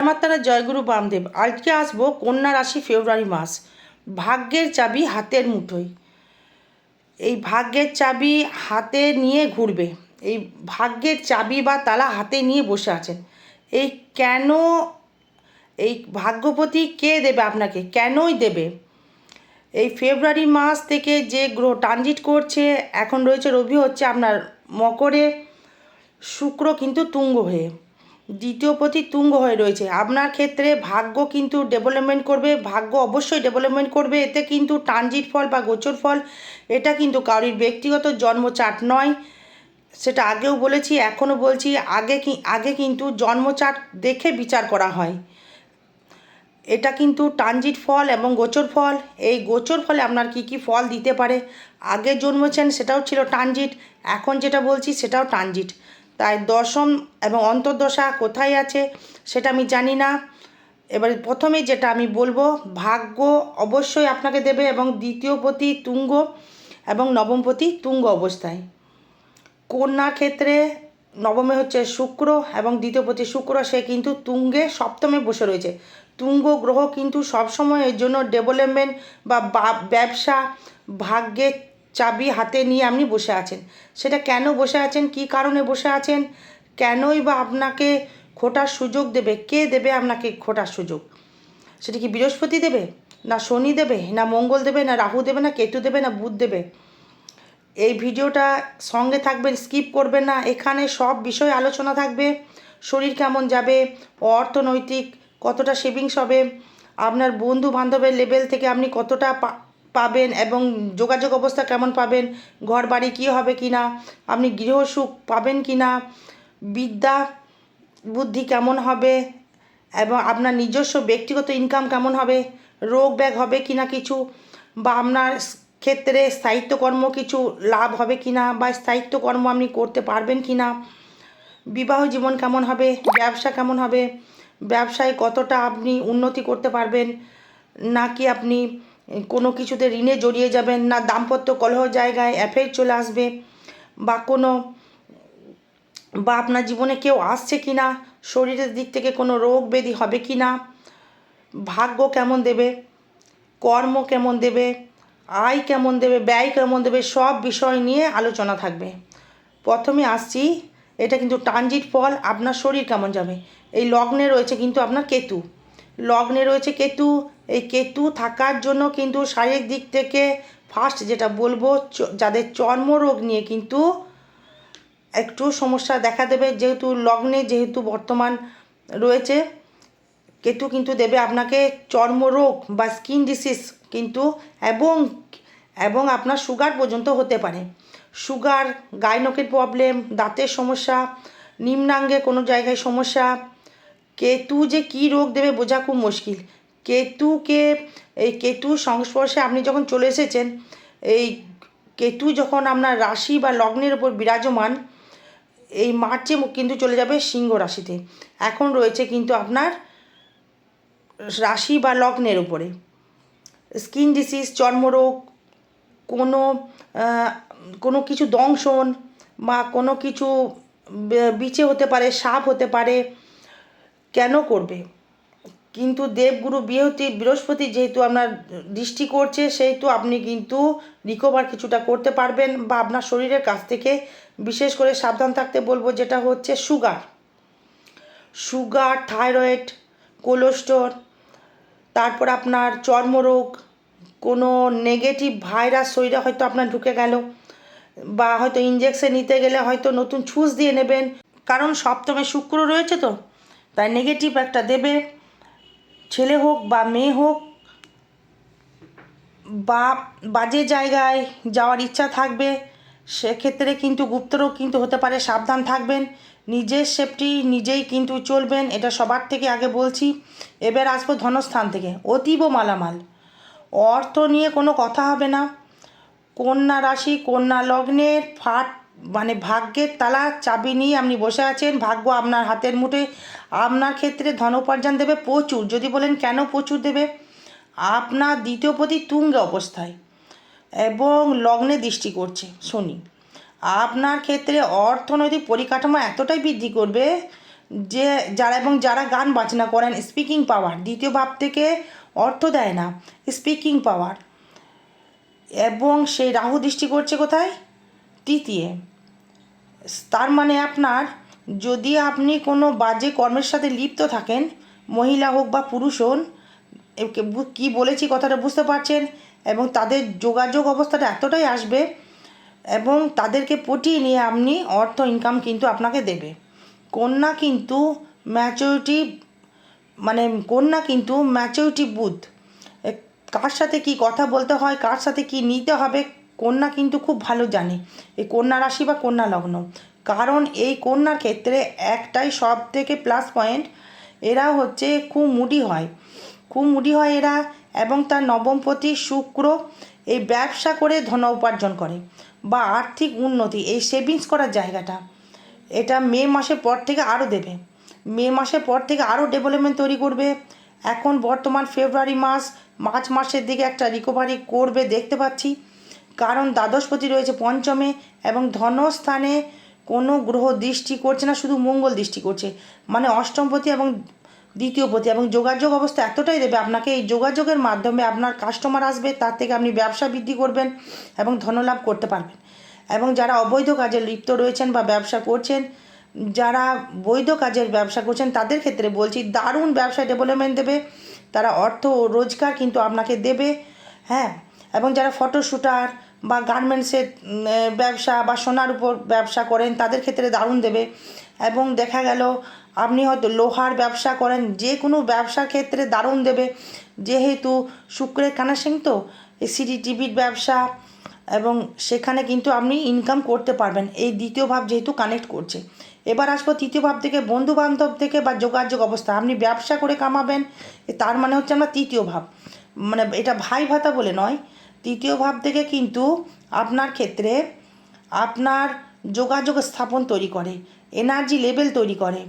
আমার তারা জয়গুরু বামদেব। আজকে আসব কন্যা রাশি ফেব্রুয়ারি মাস। ভাগ্যের চাবি হাতের মুঠোয়। এই ভাগ্যের চাবি হাতে নিয়ে ঘুরবে। এই ভাগ্যের চাবি বা তালা হাতে নিয়ে বসে আছেন। এই কেন এই ভাগ্যপতি কে দেবে আপনাকে? কেনই দেবে? এই ফেব্রুয়ারি মাস থেকে যে গ্রহ ট্রানজিট করছে, এখন রয়েছে রবি হচ্ছে আপনার মকরে, শুক্র কিন্তু তুঙ্গ হয়ে। দ্বিতীয় পতি তুঙ্গ হয়ে রয়েছে। আপনার ক্ষেত্রে ভাগ্য কিন্তু ডেভেলপমেন্ট করবে, ভাগ্য অবশ্যই ডেভেলপমেন্ট করবে। এতে কিন্তু ট্রানজিট ফল বা গোচর ফল এটা কিন্তু কারোর ব্যক্তিগত জন্মচাট নয়। সেটা আগেও বলেছি, এখনও বলছি, আগে কি, আগে কিন্তু জন্মচাট দেখে বিচার করা হয়। এটা কিন্তু ট্রানজিট ফল এবং গোচর ফল এই গোচর ফলে আপনার কি কি ফল দিতে পারে? আগে জন্মেছেন সেটাও ছিল ট্রানজিট এখন যেটা বলছি সেটাও ট্রানজিট তাই দশম এবং অন্তর্দশা কোথায় আছে সেটা আমি জানি না। এবার প্রথমে যেটা আমি বলব, ভাগ্য অবশ্যই আপনাকে দেবে এবং দ্বিতীয় পতি তুঙ্গ এবং নবম প্রতি তুঙ্গ অবস্থায়। কন্যার ক্ষেত্রে নবমে হচ্ছে শুক্র এবং দ্বিতীয় প্রতি শুক্র, সে কিন্তু তুঙ্গে সপ্তমে বসে রয়েছে। তুঙ্গ গ্রহ কিন্তু সবসময় এর জন্য ডেভেলপমেন্ট বা- ব্যবসা, ভাগ্যের চাবি হাতে নিয়ে আপনি বসে আছেন। সেটা কেন বসে আছেন? কি কারণে বসে আছেন? কেনই বা আপনাকে খোটার সুযোগ দেবে? কে দেবে আপনাকে খোটার সুযোগ? সেটা কি বৃহস্পতি দেবে? না শনি দেবে? না মঙ্গল দেবে? না রাহু দেবে? না কেতু দেবে? না বুধ দেবে? এই ভিডিওটা সঙ্গে থাকবেন, স্কিপ করবেন না। এখানে সব বিষয় আলোচনা থাকবে। শরীর কেমন যাবে? অর্থনৈতিক কতটা সেভিংস হবে? আপনার বন্ধু বান্ধবের লেভেল থেকে আপনি কতটা পাবেন এবং যোগাযোগ অবস্থা কেমন পাবেন? ঘর বাড়ি কী হবে কি না? আপনি গৃহসুখ পাবেন কি না? বিদ্যা বুদ্ধি কেমন হবে? এবং আপনার নিজস্ব ব্যক্তিগত ইনকাম কেমন হবে? রোগ ব্যাগ হবে কি না কিছু? বা আপনার ক্ষেত্রে স্থায়িত্বকর্ম কিছু লাভ হবে কি না? বা স্থায়িত্বকর্ম আপনি করতে পারবেন কি না? বিবাহ জীবন কেমন হবে? ব্যবসা কেমন হবে? ব্যবসায় কতটা আপনি উন্নতি করতে পারবেন? নাকি আপনি কোনো কিছুতে ঋণে জড়িয়ে যাবেন না, দাম্পত্য কলহ জায়গায় অ্যাফেয়ার চলে আসবে বা কোনো, বা আপনার জীবনে কেউ আসছে কি না শরীরের দিক থেকে কোনো রোগ ব্যাধি হবে কি না ভাগ্য কেমন দেবে, কর্ম কেমন দেবে, আয় কেমন দেবে, ব্যয় কেমন দেবে, সব বিষয় নিয়ে আলোচনা থাকবে। প্রথমে আসছি, এটা কিন্তু ট্রানজিট ফল, আপনার শরীর কেমন যাবে? এই লগ্নে রয়েছে কিন্তু আপনার কেতু। লগ্নে রয়েছে কেতু এই কেতু থাকার জন্য কিন্তু শারীরিক দিক থেকে ফার্স্ট যেটা বলব যাদের চর্মরোগ নিয়ে কিন্তু একটু সমস্যা দেখা দেবে। যেহেতু লগ্নে যেহেতু বর্তমান রয়েছে, কেতু কিন্তু দেবে আপনাকে চর্মরোগ বা স্কিন ডিসিজ কিন্তু এবং এবং আপনার সুগার পর্যন্ত হতে পারে। সুগার গাইনকের প্রবলেম দাঁতের সমস্যা, নিম্নাঙ্গে কোনো জায়গায় সমস্যা। কেতু যে কী রোগ দেবে বোঝা খুব মুশকিল। কেতুকে, এই কেতুর সংস্পর্শে আপনি যখন চলে এসেছেন, এই কেতু যখন আপনার রাশি বা লগ্নের ওপর বিরাজমান, এই মার্চে কিন্তু চলে যাবে সিংহ রাশিতে। এখন রয়েছে কিন্তু আপনার রাশি বা লগ্নের উপরে। স্কিন ডিসিজ, চর্মরোগ, কোনো কোনো কিছু দংশন বা কোনো কিছু বিচে হতে পারে, সাপ হতে পারে, কেন করবে? কিন্তু দেবগুরু বৃহস্পতি বৃহস্পতি যেহেতু আপনার দৃষ্টি করছে, সেহেতু আপনি কিন্তু রিকভার কিছুটা করতে পারবেন বা আপনার শরীরের কাছ থেকে বিশেষ করে সাবধান থাকতে বলব যেটা হচ্ছে সুগার সুগার থাইরয়েড কোলেস্টোর তারপর আপনার চর্মরোগ, কোনো নেগেটিভ ভাইরাস শরীরে হয়তো আপনার ঢুকে গেল বা হয়তো ইঞ্জেকশন নিতে গেলে হয়তো নতুন ছুঁচ দিয়ে নেবেন। কারণ সপ্তমে শুক্র রয়েছে তো, তাই নেগেটিভ একটা দেবে। ছেলে হোক বা মেয়ে হোক, বা বাজে জায়গায় যাওয়ার ইচ্ছা থাকবে, সেক্ষেত্রে কিন্তু গুপ্তরোগ কিন্তু হতে পারে, সাবধান থাকবেন। নিজের সেফটি নিজেই কিন্তু চলবেন, এটা সবার থেকে আগে বলছি। এবার আসব ধনস্থান থেকে, অতীব মালামাল। অর্থ নিয়ে কোনো কথা হবে না। কন্যা রাশি, কন্যা লগ্নের ফাট মানে ভাগ্যের তালা চাবি নিয়ে আপনি বসে আছেন, ভাগ্য আপনার হাতের মুঠে। আপনার ক্ষেত্রে ধন উপার্জন দেবে প্রচুর, যদি বলেন কেন প্রচুর দেবে? আপনার দ্বিতীয় প্রতি তুঙ্গে অবস্থায় এবং লগ্নে দৃষ্টি করছে, শনি। আপনার ক্ষেত্রে অর্থনৈতিক পরিকাঠামো এতটাই বৃদ্ধি করবে যে যারা এবং যারা গান বাজনা করেন স্পিকিং পাওয়ার দ্বিতীয় ভাব থেকে অর্থ দেয় না স্পিকিং পাওয়ার এবং সেই রাহু দৃষ্টি করছে কোথায়? তৃতীয় তার মানে আপনার যদি আপনি কোনো বাজে কর্মের সাথে লিপ্ত থাকেন, মহিলা হোক বা পুরুষ হন কি বলেছি কথাটা বুঝতে পারছেন? এবং তাদের যোগাযোগ অবস্থাটা এতটাই আসবে এবং তাদেরকে পটিয়ে নিয়ে আপনি অর্থ ইনকাম কিন্তু আপনাকে দেবে। কন্যা কিন্তু ম্যাচুরিটি মানে কন্যা কিন্তু ম্যাচুরিটি বুথ কার সাথে কি কথা বলতে হয়, কার সাথে কি নিতে হবে কন্যা কিন্তু খুব ভালো জানে। এই কন্যা রাশি বা কন্যা লগ্ন। কারণ এই কন্যার ক্ষেত্রে একটাই সব থেকে প্লাস পয়েন্ট এরা হচ্ছে খুব মুডি হয়। খুব মুডি হয় এরা এবং তার নবমপতি শুক্র এই ব্যবসা করে ধন উপার্জন করে বা আর্থিক উন্নতি, এই সেভিংস করার জায়গাটা। এটা মে মাসের পর থেকে আরও দেবে। মে মাসের পর থেকে আরও ডেভেলপমেন্ট তৈরি করবে। এখন বর্তমান ফেব্রুয়ারি মাস, মার্চ মাসের দিকে একটা রিকভারি করবে, দেখতে পাচ্ছি। কারণ দ্বাদশপতি রয়েছে পঞ্চমে এবং ধনস্থানে কোনো গ্রহ দৃষ্টি করছে না, শুধু মঙ্গল দৃষ্টি করছে। মানে অষ্টমপতি এবং দ্বিতীয় দ্বিতীয়পতি। এবং যোগাযোগ অবস্থা এতটাই দেবে আপনাকে, এই যোগাযোগের মাধ্যমে আপনার কাস্টমার আসবে, তার থেকে আপনি ব্যবসা বৃদ্ধি করবেন এবং ধনলাভ করতে পারবেন। এবং যারা অবৈধ কাজে লিপ্ত রয়েছেন বা ব্যবসা করছেন, যারা বৈধ কাজের ব্যবসা করছেন, তাদের ক্ষেত্রে বলছি, দারুণ ব্যবসা ডেভেলপমেন্ট দেবে। তারা অর্থ ও রোজগার কিন্তু আপনাকে দেবে। হ্যাঁ এবং যারা ফটো শ্যুটার বা গার্মেন্টসের ব্যবসা বা সোনার উপর ব্যবসা করেন, তাদের ক্ষেত্রে দারুণ দেবে। এবং দেখা গেল, আপনি হয়তো লোহার ব্যবসা করেন, যে কোনো ব্যবসার ক্ষেত্রে দারুণ দেবে। যেহেতু শুক্রের কানেকশন তো সিডি টিভির ব্যবসা, এবং সেখানে কিন্তু আপনি ইনকাম করতে পারবেন। এই দ্বিতীয় ভাব যেহেতু কানেক্ট করছে। এবার আসব তৃতীয় ভাব থেকে বন্ধু বান্ধব থেকে বা যোগাযোগ অবস্থা। আপনি ব্যবসা করে কামাবেন তার মানে হচ্ছে আমরা তৃতীয় ভাব। মানে এটা ভাই ভাতা বলে নয়, তৃতীয় ভাব থেকে কিন্তু আপনার ক্ষেত্রে আপনার যোগাযোগ স্থাপন তৈরি করে এনার্জি লেভেল তৈরি করে।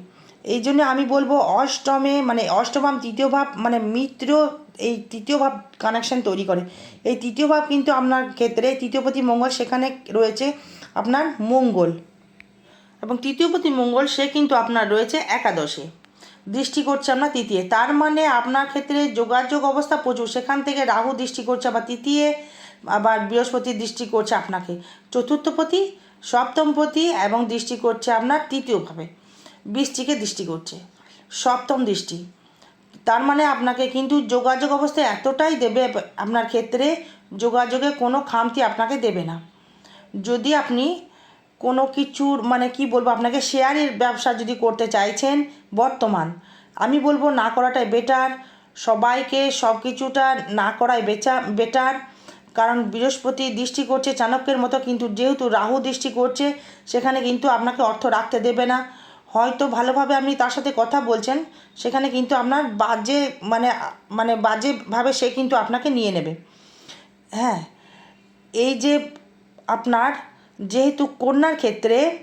এই জন্য আমি বলব অষ্টমে মানে অষ্টমাম, তৃতীয় ভাব মানে মিত্র, এই তৃতীয় ভাব কানেকশন তৈরি করে। এই তৃতীয় ভাব কিন্তু আপনার ক্ষেত্রে তৃতীয়পতি মঙ্গল সেখানে রয়েছে আপনার মঙ্গল। এবং তৃতীয়পতি মঙ্গল সে কিন্তু আপনার রয়েছে একাদশে। দৃষ্টি করছে আপনার তৃতীয়। তার মানে আপনার ক্ষেত্রে যোগাযোগ অবস্থা প্রচুর। সেখান থেকে রাহু দৃষ্টি করছে আবার তৃতীয়, আবার বৃহস্পতি দৃষ্টি করছে আপনাকে। চতুর্থপতি, সপ্তমপতি এবং দৃষ্টি করছে আপনার তৃতীয়ভাবে। বৃষ্টিকে দৃষ্টি করছে। সপ্তম দৃষ্টি। তার মানে আপনাকে কিন্তু যোগাযোগ অবস্থা এতটাই দেবে আপনার ক্ষেত্রে, যোগাযোগে কোনো খামতি আপনাকে দেবে না। যদি আপনি কোনো কিছুর মানে কি বলব, আপনাকে শেয়ারের ব্যবসা যদি করতে চাইছেন বর্তমান, আমি বলব না করাটাই বেটার সবাইকে সব কিছুটা না করাই বেচা বেটার কারণ বৃহস্পতি দৃষ্টি করছে, চাণক্যের মতো কিন্তু যেহেতু রাহু দৃষ্টি করছে, সেখানে কিন্তু আপনাকে অর্থ রাখতে দেবে না। হয়তো ভালোভাবে আপনি তার সাথে কথা বলছেন, সেখানে কিন্তু আপনার বাজে মানে মানে বাজেভাবে সে কিন্তু আপনাকে নিয়ে নেবে। হ্যাঁ এই যে আপনার যেহেতু কন্যার ক্ষেত্রে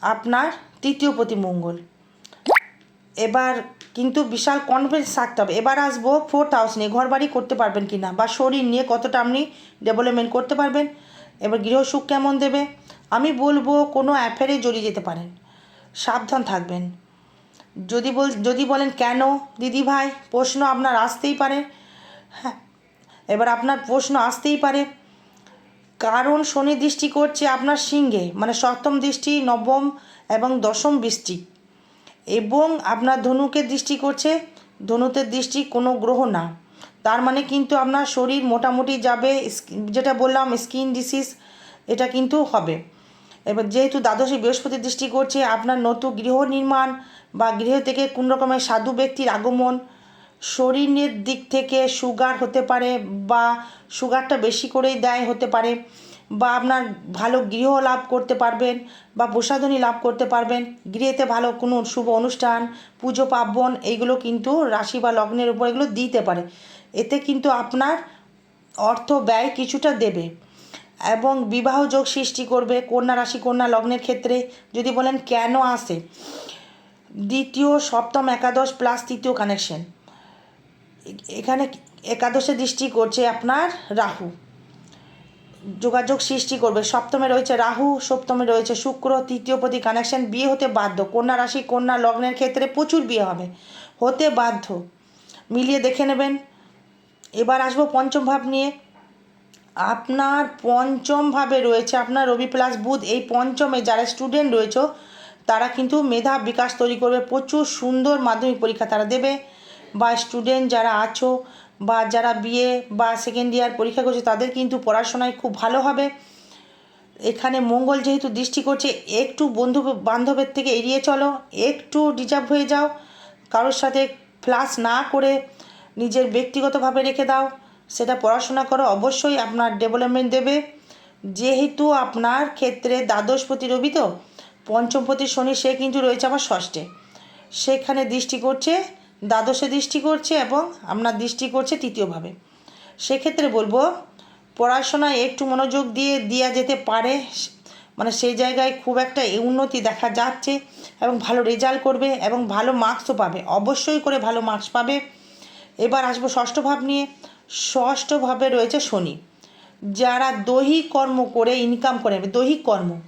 আপনার তৃতীয় প্রতি মঙ্গল। এবার কিন্তু বিশাল কনফিডেন্স থাকতে হবে। এবার আসব ফোর্থ হাউস নিয়ে। ঘর বাড়ি করতে পারবেন কি না? বা শরীর নিয়ে কতটা আপনি ডেভেলপমেন্ট করতে পারবেন? এবার গৃহসুখ কেমন দেবে? আমি বলব কোনো অ্যাফেয়ারে জড়িয়ে যেতে পারেন। সাবধান থাকবেন। যদি বল, যদি বলেন কেন? দিদি ভাই, প্রশ্ন আপনার আসতেই পারে। হ্যাঁ এবার আপনার প্রশ্ন আসতেই পারে। কারণ শনি দৃষ্টি করছে আপনার সিংহে মানে সপ্তম দৃষ্টি, নবম এবং দশম দৃষ্টি এবং আপনার ধনুকে দৃষ্টি করছে, ধনুতে দৃষ্টি কোনো গ্রহ না। তার মানে কিন্তু আপনার শরীর মোটামুটি যাবে যেটা বললাম, স্কিন ডিসিজ, এটা কিন্তু হবে। এবার যেহেতু দ্বাদশী বৃহস্পতি দৃষ্টি করছে, আপনার নতুন গৃহ নির্মাণ বা গৃহ থেকে কোনো রকমের সাধু ব্যক্তির আগমন শরীরের দিক থেকে সুগার হতে পারে বা সুগারটা বেশি করেই দেয় হতে পারে বা আপনার ভালো গৃহ লাভ করতে পারবেন বা প্রসাধনী লাভ করতে পারবেন। গৃহেতে ভালো কোনো শুভ অনুষ্ঠান, পুজো, পার্বণ এইগুলো কিন্তু রাশি বা লগ্নের উপর এগুলো দিতে পারে। এতে কিন্তু আপনার অর্থ ব্যয় কিছুটা দেবে এবং বিবাহ যোগ সৃষ্টি করবে কন্যা রাশি, কন্যা লগ্নের ক্ষেত্রে যদি বলেন কেন আসে? দ্বিতীয়, সপ্তম, একাদশ প্লাস তৃতীয় কানেকশন এখানে একাদশে দৃষ্টি করছে আপনার রাহু। যোগাযোগ সৃষ্টি করবে। সপ্তমে রয়েছে রাহু, সপ্তমে রয়েছে শুক্র, তৃতীয় প্রতি কানেকশন বিয়ে হতে বাধ্য। কন্যা রাশি, কন্যা লগ্নের ক্ষেত্রে প্রচুর বিয়ে হবে। হতে বাধ্য। মিলিয়ে দেখে নেবেন। এবার আসব পঞ্চম ভাব নিয়ে। আপনার পঞ্চম ভাবে রয়েছে আপনার রবি প্লাস বুধ। এই পঞ্চমে যারা স্টুডেন্ট রয়েছে, তারা কিন্তু মেধা বিকাশ তৈরি করবে। প্রচুর সুন্দর মাধ্যমিক পরীক্ষা তারা দেবে। বা স্টুডেন্ট যারা আছো বা যারা বিএ বা সেকেন্ড ইয়ার পরীক্ষা করছে, তাদের কিন্তু পড়াশোনায় খুব ভালো হবে। এখানে মঙ্গল যেহেতু দৃষ্টি করছে, একটু বন্ধু বান্ধবের থেকে এড়িয়ে চলো, একটু ডিজার্ভ হয়ে যাও, কারোর সাথে ফ্লাস না করে নিজের ব্যক্তিগতভাবে রেখে দাও, সেটা পড়াশোনা করো, অবশ্যই আপনার ডেভেলপমেন্ট দেবে। যেহেতু আপনার ক্ষেত্রে দ্বাদশপতি রবি তো পঞ্চমপতি শনি সে কিন্তু রয়েছে আবার ষষ্ঠে। সেখানে দৃষ্টি করছে দ্বাদশে দৃষ্টি করছে এবং আপনার দৃষ্টি করছে তৃতীয়ভাবে। সেক্ষেত্রে বলব, পড়াশোনায় একটু মনোযোগ দিয়ে দেওয়া যেতে পারে মানে সেই জায়গায় খুব একটা উন্নতি দেখা যাচ্ছে এবং ভালো রেজাল্ট করবে এবং ভালো মার্কসও পাবে। অবশ্যই করে ভালো মার্কস পাবে। এবার আসব ষষ্ঠ ভাব নিয়ে। ষষ্ঠ ভাবে রয়েছে শনি। যারা দৈহিক কর্ম করে ইনকাম করে, দৈহিক কর্ম।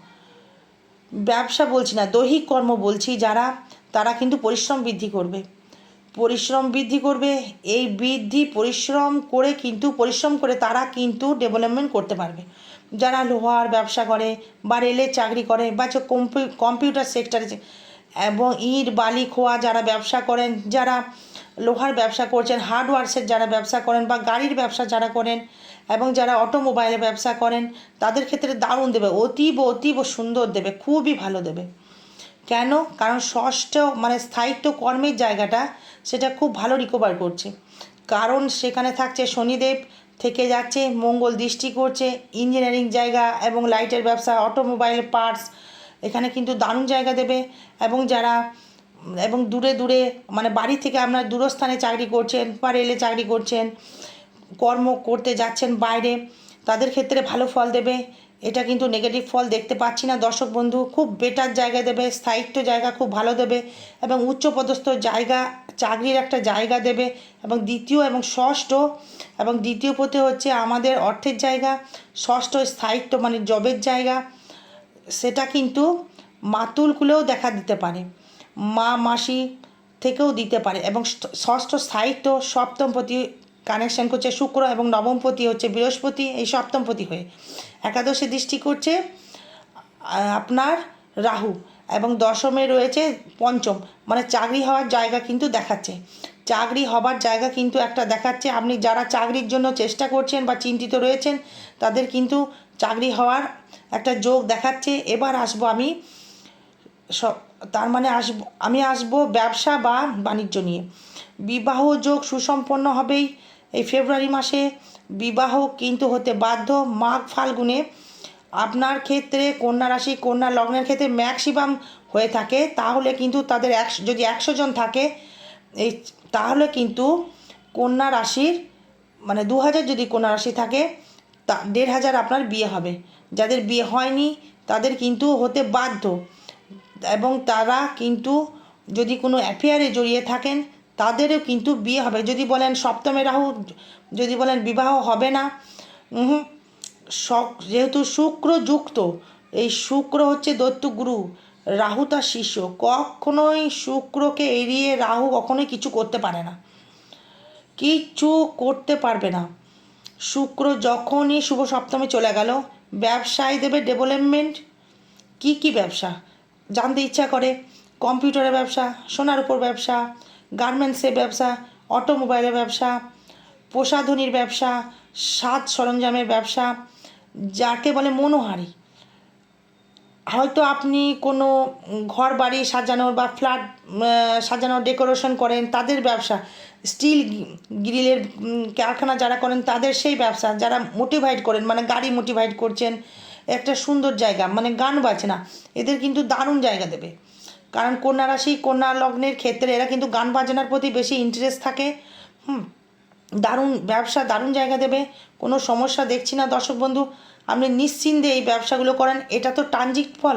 ব্যবসা বলছি না, দৈহিক কর্ম বলছি যারা, তারা কিন্তু পরিশ্রম বৃদ্ধি করবে। পরিশ্রম বৃদ্ধি করবে। এই বৃদ্ধি পরিশ্রম করে কিন্তু, পরিশ্রম করে তারা কিন্তু ডেভেলপমেন্ট করতে পারবে। যারা লোহার ব্যবসা করে বা রেলের চাকরি করে বা কম্পিউটার সেক্টরে এবং ইট, বালি, খোয়া যারা ব্যবসা করেন, যারা লোহার ব্যবসা করছেন হার্ডওয়ার্সের যারা ব্যবসা করেন বা গাড়ির ব্যবসা যারা করেন এবং যারা অটোমোবাইলের ব্যবসা করেন, তাদের ক্ষেত্রে দারুণ দেবে, অতীব অতীব সুন্দর দেবে, খুবই ভালো দেবে। কেন? কারণ ষষ্ঠ মানে স্থায়িত্ব কর্মের জায়গাটা সেটা খুব ভালো রিকভার করছে। কারণ সেখানে থাকছে শনিদেব, থেকে যাচ্ছে মঙ্গল দৃষ্টি করছে ইঞ্জিনিয়ারিং জায়গা এবং লাইটের ব্যবসা অটোমোবাইল পার্টস এখানে কিন্তু দারুণ জায়গা দেবে এবং যারা, এবং দূরে দূরে মানে বাড়ি থেকে আপনার দূরস্থানে চাকরি করছেন বা রেলে চাকরি করছেন, কর্ম করতে যাচ্ছেন বাইরে, তাদের ক্ষেত্রে ভালো ফল দেবে এটা কিন্তু নেগেটিভ ফল দেখতে পাচ্ছি না। দর্শক বন্ধু, খুব বেটার জায়গা দেবে, স্থায়িত্ব জায়গা খুব ভালো দেবে এবং উচ্চপদস্থ জায়গা, চাকরির একটা জায়গা দেবে এবং দ্বিতীয় এবং ষষ্ঠ এবং দ্বিতীয় পথে হচ্ছে আমাদের অর্থের জায়গা, ষষ্ঠ স্থায়িত্ব মানে জবের জায়গা। সেটা কিন্তু মাতুলগুলোও দেখা দিতে পারে মা মাসি থেকেও দিতে পারে এবং ষষ্ঠ স্থায়িত্ব, সপ্তমপতি কানেকশন করছে শুক্র এবং নবমপতি হচ্ছে বৃহস্পতি, এই সপ্তমপতি হয়ে। একাদশে দৃষ্টি করছে আপনার রাহু এবং দশমে রয়েছে পঞ্চম। মানে চাকরি হওয়ার জায়গা কিন্তু দেখাচ্ছে। চাকরি হবার জায়গা কিন্তু একটা দেখাচ্ছে। আপনি যারা চাকরির জন্য চেষ্টা করছেন বা চিন্তিত রয়েছেন, তাদের কিন্তু চাকরি হওয়ার একটা যোগ দেখাচ্ছে। এবার আসব আমি সব তার মানে আসব, আমি আসব ব্যবসা বা বাণিজ্য নিয়ে। বিবাহ যোগ সুসম্পন্ন হবেই। এই ফেব্রুয়ারি মাসে বিবাহ কিন্তু হতে বাধ্য মাঘ ফাল্গুনে। আপনার ক্ষেত্রে কন্যা রাশি, কন্যা লগ্নের ক্ষেত্রে ম্যাক্সিমাম হয়ে থাকে। তাহলে কিন্তু তাদের একশো, যদি একশো জন থাকে, এই তাহলে কিন্তু কন্যা রাশির মানে দু হাজার যদি কন্যা রাশি থাকে, তা দেড় হাজার আপনার বিয়ে হবে। যাদের বিয়ে হয়নি, তাদের কিন্তু হতে বাধ্য। এবং তারা কিন্তু যদি কোনো অ্যাফেয়ারে জড়িয়ে থাকেন তাদেরও কিন্তু বিয়ে হবে। যদি বলেন সপ্তমে রাহু, যদি বলেন বিবাহ হবে না হুম যেহেতু শুক্র যুক্ত এই শুক্র হচ্ছে দৈত্য গুরু, রাহু তার শিষ্য। কখনোই শুক্রকে এড়িয়ে রাহু কখনোই কিছু করতে পারে না। কিচ্ছু করতে পারবে না। শুক্র যখনই শুভ সপ্তমে চলে গেল, ব্যবসায় দেবে ডেভেলপমেন্ট কি কি ব্যবসা? জানতে ইচ্ছা করে। কম্পিউটারের ব্যবসা, সোনার উপর ব্যবসা গার্মেন্টসের ব্যবসা, অটোমোবাইলের ব্যবসা প্রসাধনীর ব্যবসা, সাজ সরঞ্জামের ব্যবসা, যাকে বলে মনোহারি। হয়তো আপনি কোনো ঘর বাড়ি সাজানোর বা ফ্ল্যাট সাজানোর ডেকোরেশন করেন, তাদের ব্যবসা, স্টিল গ্রিলের কারখানা যারা করেন, তাদের সেই ব্যবসা, যারা মোটিভাইট করেন মানে গাড়ি মোটিভাইট করছেন, একটা সুন্দর জায়গা মানে গান বাজনা, এদের কিন্তু দারুণ জায়গা দেবে। কারণ কন্যা রাশি, কন্যা লগ্নের ক্ষেত্রে এরা কিন্তু গান বাজনার প্রতি বেশি ইন্টারেস্ট থাকে। হুম, দারুণ ব্যবসা, দারুণ জায়গা দেবে। কোনো সমস্যা দেখছি না দর্শক বন্ধু। আপনি নিশ্চিন্তে এই ব্যবসাগুলো করেন। এটা তো ট্রানজিট ফল।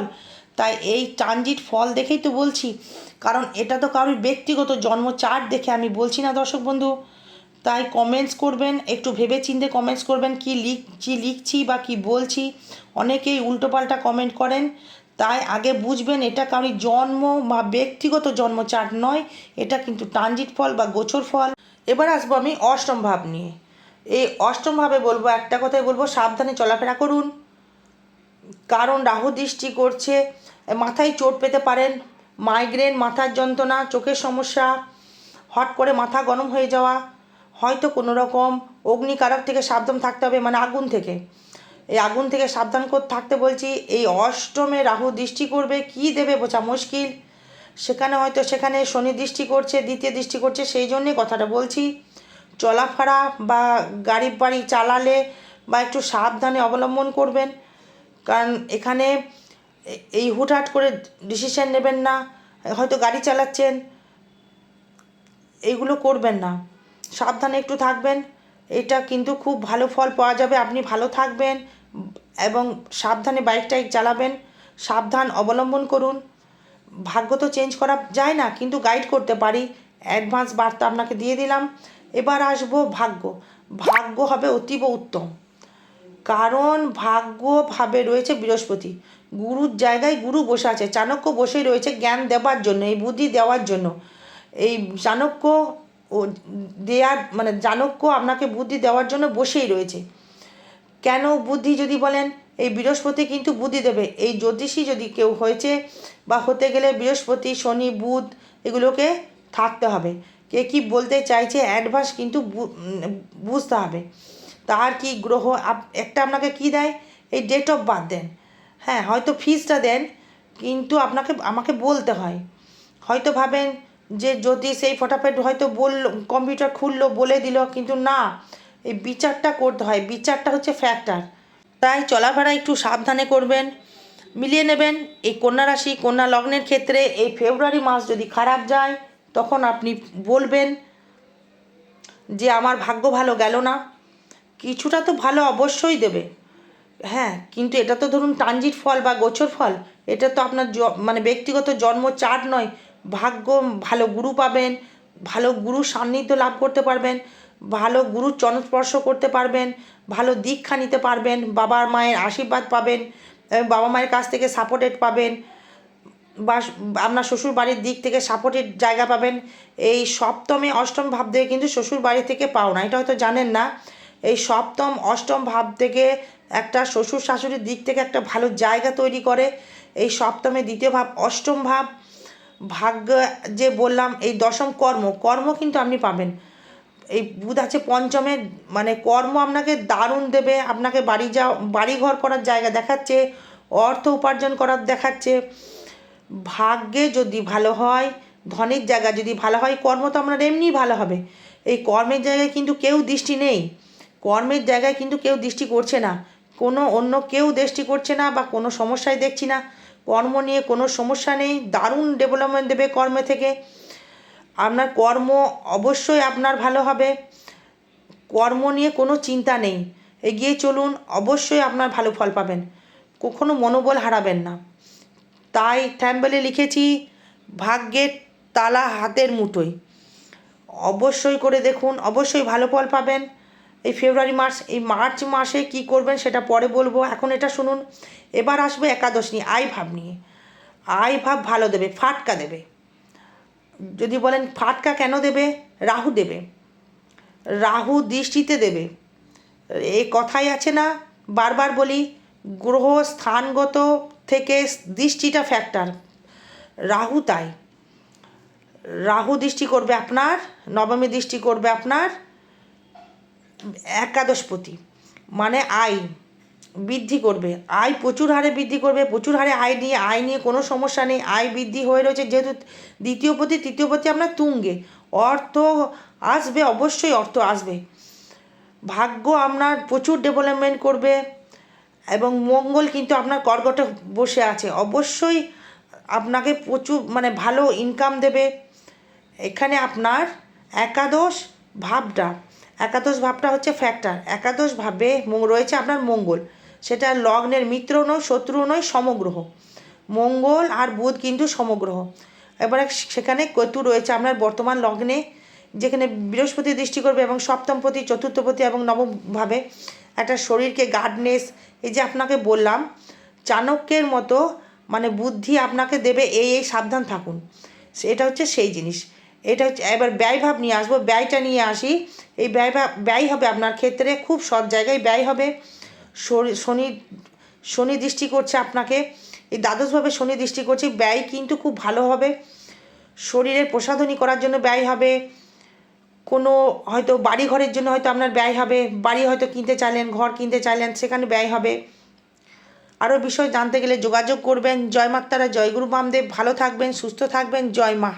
তাই এই ট্রানজিট ফল দেখেই তো বলছি। কারণ এটা তো কারোর ব্যক্তিগত জন্ম চার্ট দেখে আমি বলছি না দর্শক বন্ধু। তাই কমেন্টস করবেন, একটু ভেবে চিন্তে কমেন্টস করবেন। কি লিখছি লিখছি বা কি বলছি? অনেকেই উল্টোপাল্টা কমেন্ট করেন। তাই আগে বুঝবেন এটা কারোর জন্ম বা ব্যক্তিগত জন্ম চার্ট নয়, এটা কিন্তু ট্রানজিট ফল বা গোচর ফল। এবার আসব আমি অষ্টম ভাব নিয়ে। এই অষ্টম ভাবে বলব, একটা কথাই বলব, সাবধানে চলাফেরা করুন। কারণ রাহু দৃষ্টি করছে, মাথায় চোট পেতে পারেন, মাইগ্রেন, মাথার যন্ত্রণা, চোখের সমস্যা, হট করে মাথা গরম হয়ে যাওয়া, হয়তো কোনো রকম অগ্নিকারক থেকে সাবধান থাকতে হবে মানে আগুন থেকে। এই আগুন থেকে সাবধান করে থাকতে বলছি, এই অষ্টমে রাহু দৃষ্টি করবে, কি দেবে বোঝা মুশকিল। সেখানে হয়তো সেখানে শনি দৃষ্টি করছে, দ্বিতীয় দৃষ্টি করছে, সেই জন্যে কথাটা বলছি, চলাফেরা বা গাড়ি বাড়ি চালালে বা একটু সাবধানে অবলম্বন করবেন। কারণ এখানে এই হুটহাট করে ডিসিশন নেবেন না, হয়তো গাড়ি চালাচ্ছেন, এইগুলো করবেন না। সাবধানে একটু থাকবেন। এটা কিন্তু খুব ভালো ফল পাওয়া যাবে। আপনি ভালো থাকবেন এবং সাবধানে বাইক টাইক চালাবেন। সাবধান অবলম্বন করুন। ভাগ্য তো চেঞ্জ করা যায় না, কিন্তু গাইড করতে পারি। অ্যাডভান্স বার্তা আপনাকে দিয়ে দিলাম। এবার আসব ভাগ্য। ভাগ্য হবে অতীব উত্তম। কারণ ভাগ্য ভাবে রয়েছে বৃহস্পতি। গুরুর জায়গায় গুরু বসে আছে। চাণক্য বসেই রয়েছে জ্ঞান দেওয়ার জন্য, এই বুদ্ধি দেওয়ার জন্য। এই চাণক্য ও দেয়ার মানে চাণক্য আপনাকে বুদ্ধি দেওয়ার জন্য বসেই রয়েছে। কেন বুদ্ধি যদি বলেন, এই বৃহস্পতি কিন্তু বুদ্ধি দেবে। এই জ্যোতিষী যদি কেউ হয়েছে বা হতে গেলে বৃহস্পতি, শনি, বুধ, এগুলোকে থাকতে হবে। কে কি বলতে চাইছে অ্যাডভান্স কিন্তু বুঝতে হবে। তার কি গ্রহ একটা আপনাকে কি দেয়? এই ডেট অফ বার্থ দেন। হ্যাঁ হয়তো ফিজটা দেন, কিন্তু আপনাকে, আমাকে বলতে হয়। হয়তো ভাবেন যে যদি সেই ফটাফট হয়তো বলল কম্পিউটার খুললো, বলে দিল, কিন্তু না, এই বিচারটা করতে হয়। বিচারটা হচ্ছে ফ্যাক্টর তাই চলাফেরা একটু সাবধানে করবেন, মিলিয়ে নেবেন। এই কন্যা রাশি, কন্যা লগ্নের ক্ষেত্রে এই ফেব্রুয়ারি মাস যদি খারাপ যায়, তখন আপনি বলবেন যে, আমার ভাগ্য ভালো গেল না। কিছুটা তো ভালো অবশ্যই দেবে। হ্যাঁ কিন্তু এটা তো ধরুন ট্রানজিট ফল বা গোছর ফল, এটা তো আপনার মানে ব্যক্তিগত জন্ম চার্ট নয়। ভাগ্য ভালো গুরু পাবেন, ভালো গুরু সান্নিধ্য লাভ করতে পারবেন, ভালো গুরুর চরণস্পর্শ করতে পারবেন, ভালো দীক্ষা নিতে পারবেন, বাবার মায়ের আশীর্বাদ পাবেন বাবা মায়ের কাছ থেকে সাপোর্টেড পাবেন, বা আপনার শ্বশুর বাড়ির দিক থেকে সাপোর্টের জায়গা পাবেন। এই সপ্তমে অষ্টম ভাব থেকে কিন্তু শ্বশুর বাড়ি থেকে পাও না এটা হয়তো জানেন না। এই সপ্তম, অষ্টম ভাব থেকে একটা শ্বশুর শাশুড়ির দিক থেকে একটা ভালো জায়গা তৈরি করে। এই সপ্তমে দ্বিতীয় ভাব, অষ্টম ভাব ভাগ্য যে বললাম, এই দশম কর্ম কর্ম কিন্তু আপনি পাবেন। এই বুধ আছে পঞ্চমে মানে কর্ম আপনাকে দারুণ দেবে, আপনাকে বাড়ি যা বাড়ি ঘর করার জায়গা দেখাচ্ছে, অর্থ উপার্জন করার দেখাচ্ছে। ভাগ্যে যদি ভালো হয়, ধনের জায়গা যদি ভালো হয়, কর্ম তো আপনার এমনিই ভালো হবে। এই কর্মের জায়গায় কিন্তু কেউ দৃষ্টি নেই। কর্মের জায়গায় কিন্তু কেউ দৃষ্টি করছে না। কোনো অন্য কেউ দৃষ্টি করছে না বা কোনো সমস্যায় দেখছি না। কর্ম নিয়ে কোনো সমস্যা নেই, দারুণ ডেভেলপমেন্ট দেবে কর্মে থেকে। আপনার কর্ম অবশ্যই আপনার ভালো হবে। কর্ম নিয়ে কোনো চিন্তা নেই। এগিয়ে চলুন, অবশ্যই আপনার ভালো ফল পাবেন। কখনো মনোবল হারাবেন না। তাই থ্যাম্বেলে লিখেছি ভাগ্যের তালা হাতের মুঠোয়। অবশ্যই করে দেখুন, অবশ্যই ভালো ফল পাবেন। এই ফেব্রুয়ারি মাস, এই মার্চ মাসে কি করবেন সেটা পরে বলব। এখন এটা শুনুন, এবার আসবে একাদশ নিয়ে, আই ভাব নিয়ে। আই ভাব ভালো দেবে, ফাটকা দেবে। যদি বলেন ফাটকা কেন দেবে? রাহু দেবে। রাহু দৃষ্টিতে দেবে। এই কথাই আছে না, বারবার বলি, গ্রহ স্থানগত থেকে দৃষ্টিটা ফ্যাক্টর রাহু তাই। রাহু দৃষ্টি করবে আপনার, নবমী দৃষ্টি করবে আপনার একাদশপতি। মানে আয় বৃদ্ধি করবে। আয় প্রচুর হারে বৃদ্ধি করবে। প্রচুর হারে আয় নিয়ে আয় নিয়ে কোনো সমস্যা নেই। আয় বৃদ্ধি হয়ে রয়েছে যেহেতু দ্বিতীয় পতি, তৃতীয় পতি আপনার তুঙ্গে। অর্থ আসবে, অবশ্যই অর্থ আসবে। ভাগ্য আপনার প্রচুর ডেভেলপমেন্ট করবে এবং মঙ্গল কিন্তু আপনার কর্কটে বসে আছে। অবশ্যই আপনাকে প্রচুর মানে ভালো ইনকাম দেবে। এখানে আপনার একাদশ ভাবটা। একাদশ ভাবটা হচ্ছে ফ্যাক্টর একাদশ ভাবে রয়েছে আপনার মঙ্গল। সেটা লগ্নের মিত্র নয়, শত্রু নয়, সমগ্রহ। মঙ্গল আর বুধ কিন্তু সমগ্রহ। এবারে সেখানে কেতু রয়েছে আপনার বর্তমান লগ্নে, যেখানে বৃহস্পতি দৃষ্টি করবে এবং সপ্তমপতি, চতুর্থপতি এবং নবমভাবে একটা শরীরকে গার্ডনেস এই যে আপনাকে বললাম, চাণক্যের মতো মানে বুদ্ধি আপনাকে দেবে, এই এই সাবধান থাকুন। এটা হচ্ছে সেই জিনিস। এটা হচ্ছে, এবার ব্যয়ভাব নিয়ে আসব, ব্যয়টা নিয়ে আসি। এই ব্যয়ভাব ব্যয় হবে আপনার ক্ষেত্রে খুব সৎ জায়গায় ব্যয় হবে। শনি- শনি দৃষ্টি করছে আপনাকে। এই দ্বাদশভাবে শনি দৃষ্টি করছে, ব্যয় কিন্তু খুব ভালো হবে। শরীরের প্রসাধনী করার জন্য ব্যয় হবে। কোনো হয়তো বাড়ি ঘরের জন্য হয়তো আপনার ব্যয় হবে। বাড়ি হয়তো কিনতে চাইলেন, ঘর কিনতে চাইলেন, সেখানে ব্যয় হবে। আরও বিষয় জানতে গেলে যোগাযোগ করবেন। জয় মাতারা, জয় গুরু বামদেব ভালো থাকবেন, সুস্থ থাকবেন। জয় মা।